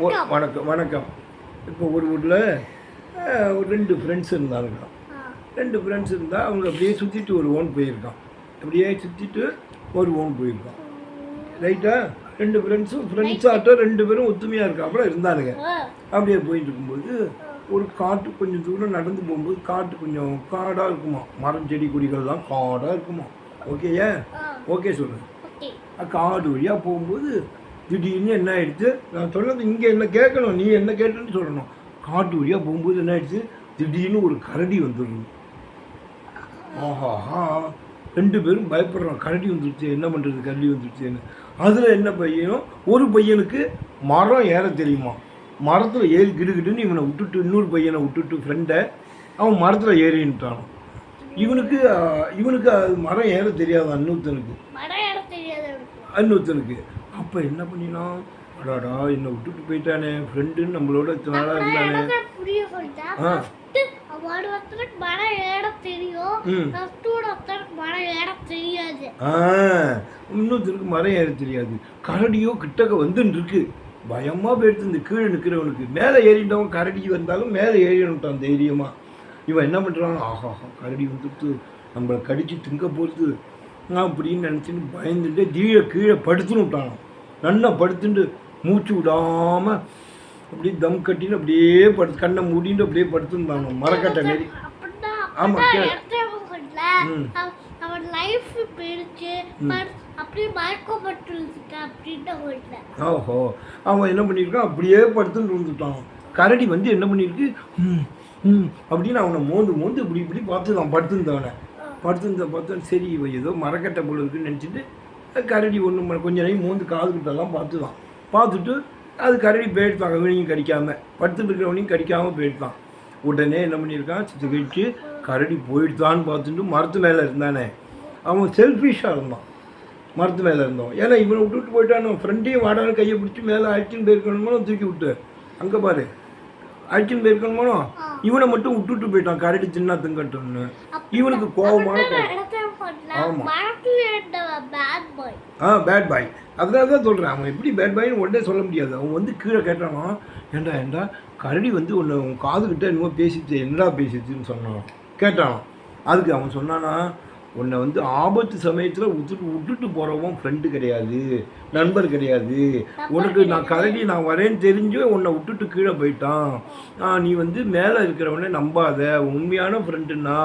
வணக்கம். வணக்கம் இப்போ ஒரு ஊரில் ஒரு ரெண்டு ஃப்ரெண்ட்ஸ் இருந்தாங்க ரெண்டு ஃப்ரெண்ட்ஸ் இருந்தால் அவங்க அப்படியே சுற்றிட்டு ஒரு ஓன் போயிருக்கான். அப்படியே சுற்றிட்டு ஒரு ஓன் போயிருக்கான். ரைட்டா ரெண்டு ஃப்ரெண்ட்ஸும் ஃப்ரெண்ட்ஸ் ஆட்டம் ரெண்டு பேரும் ஒத்துமையாக இருக்காப்புல இருந்தானுங்க. அப்படியே போயிட்டு இருக்கும்போது ஒரு காட்டு கொஞ்சம் தூரம் நடந்து போகும்போது காட்டு கொஞ்சம் காடாக இருக்குமா? மரம் செடி கொடிகள்லாம் காடாக இருக்குமா? ஓகேயா ஓகே சொல்லுங்கள் காடு வழியாக போகும்போது திடீர்னு என்ன ஆயிடுச்சு? நான் சொன்னது இங்கே என்ன கேட்கணும் நீ என்ன கேட்டேன்னு சொல்லணும். காட்டு வழியாக போகும்போது என்ன ஆயிடுச்சு? திடீர்னு ஒரு கரடி வந்துடுது ஆஹாஹா. ரெண்டு பேரும் பயப்படுறான் கரடி வந்துடுச்சு என்ன பண்ணுறது கரடி வந்துடுச்சுன்னு அதில் என்ன பையனும் ஒரு பையனுக்கு மரம் ஏற தெரியுமா? மரத்தில் ஏறி கிடுகிடுன்னு இவனை விட்டுட்டு இன்னொரு பையனை விட்டுட்டு ஃப்ரெண்டை அவன் மரத்தில் ஏறின்ட்டான். இவனுக்கு இவனுக்கு அது மரம் ஏற தெரியாது? இன்னொருத்தனுக்கு மரம் ஏற தெரியாது அவனுக்கு. இன்னொருத்தனுக்கு அப்போ என்ன பண்ணினான்? அடாடா என்னை விட்டுட்டு போயிட்டானே. ஃப்ரெண்டுன்னு நம்மளோட இத்தனை நாளாக இருந்தானே. ஆ. ஒருத்தனுக்கு மரம் ஏற தெரியும். மரம் தெரியாது. ஆ. இன்னொருத்தருக்கு மரம் ஏற தெரியாது. கரடியோ கிட்டக்க வந்துன்னு இருக்கு. பயமாக போயிட்டு இந்த கீழே நிற்கிறவனுக்கு மேலே ஏறிட்டவன் கரடி வந்தாலும் மேலே ஏறினுட்டான் தைரியமாக இவன் என்ன பண்ணுறான் ஆஹா கரடி வந்துட்டு நம்மளை கடிச்சு திங்க போகிறது அப்படின்னு நினச்சின்னு பயந்துட்டு கீழே கீழே படுத்துன்னு விட்டான் நல்லா படுத்துட்டு மூச்சு விடாமல் அப்படியே தம் கட்டின்னு அப்படியே படுத்து கண்ணை மூடிட்டு அப்படியே படுத்துருந்தாங்க மரக்கட்டை மாரி. அப்படின்னா ஆமா, அப்படின்னா கேளு. எடுத்தவன் சொல்லல ம். அவன் லைஃப் போயிடுச்சு அப்படியே ஓஹோ. அவன் என்ன பண்ணியிருக்கான் அப்படியே படுத்துன்னு இருந்துட்டான். கரடி வந்து என்ன பண்ணியிருக்கு ம் ம் அப்படின்னு அவனை மோந்து மோந்து இப்படி இப்படி பார்த்துதான் படுத்துருந்தவனை. படுத்திருந்த பார்த்தா சரி இவன் ஏதோ மரக்கட்டை போல இருக்குன்னு நினச்சிட்டு கரடி ஒன்று கொஞ்ச நேரம் மோந்து காதுகிட்டெல்லாம் பார்த்துதான். பார்த்துட்டு அது கரடி போயிடுத்தான் அவனையும் கடிக்காம. படுத்துட்டு இருக்கிறவனையும் கடிக்காமல் போயிடுத்தான். உடனே என்ன பண்ணியிருக்கான் சித்து கழிச்சு கரடி போயிடுதான்னு பார்த்துட்டு மரத்து மேலே இருந்தானே. அவன் செல்ஃபிஷாக இருந்தான். மரத்து மேலே இருந்தோம் ஏன்னா இவனை விட்டுட்டு போயிட்டான் ஃப்ரெண்டையும் வாடகை கையை பிடிச்சி மேலே அழைச்சின்னு போயிருக்கணுமோ தூக்கி விட்டு. அங்கே பாரு. அழைச்சின்னு போயிருக்கணுமோ இவனை மட்டும் விட்டுட்டு போயிட்டான். கரடி சின்ன திங்கட்டும்னு இவனுக்கு கோபமான ஆ பேட் பாய் அதனால தான் சொல்கிறேன் அவன் எப்படி பேட் பாய்னு உடனே சொல்ல முடியாது. அவன் வந்து கீழே கேட்டானா ஏண்டா ஏண்டா? கரடி வந்து உன்னை உன் காதுகிட்ட என்னமோ பேசிச்சு. என்னடா பேசிச்சுன்னு சொன்னான். கேட்டான். அதுக்கு அவன் சொன்னானா உன்னை வந்து ஆபத்து சமயத்தில் விட்டுட்டு விட்டுட்டு போகிறவன் ஃப்ரெண்டு கிடையாது நண்பர் கிடையாது. உனக்கு நான் கரடி நான் வரேன்னு தெரிஞ்சு உன்னை விட்டுட்டு கீழே போயிட்டான். நீ வந்து மேலே இருக்கிறவனை நம்பாத. உண்மையான ஃப்ரெண்டுன்னா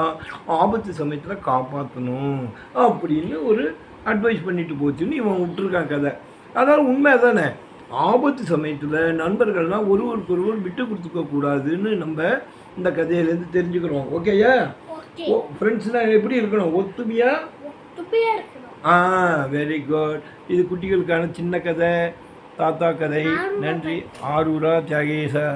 ஆபத்து சமயத்தில் காப்பாற்றணும் அப்படின்னு ஒரு அட்வைஸ் பண்ணிட்டு போச்சுன்னு இவன் விட்டுருக்கான் கதை. அதாவது உண்மை தானே ஆபத்து சமயத்தில் நண்பர்கள்லாம் ஒருவருக்கு ஒருவர் விட்டு கொடுத்துக்க கூடாதுன்னு நம்ம இந்த கதையிலேருந்து தெரிஞ்சுக்கிறோம். ஓகேயா ஃப்ரெண்ட்ஸ்னால் எப்படி இருக்கணும்? ஒத்துமையா? ஆ வெரி குட் இது குட்டிகளுக்கான சின்ன கதை தாத்தா கதை. நன்றி. ஆரூரா தியாகேசா.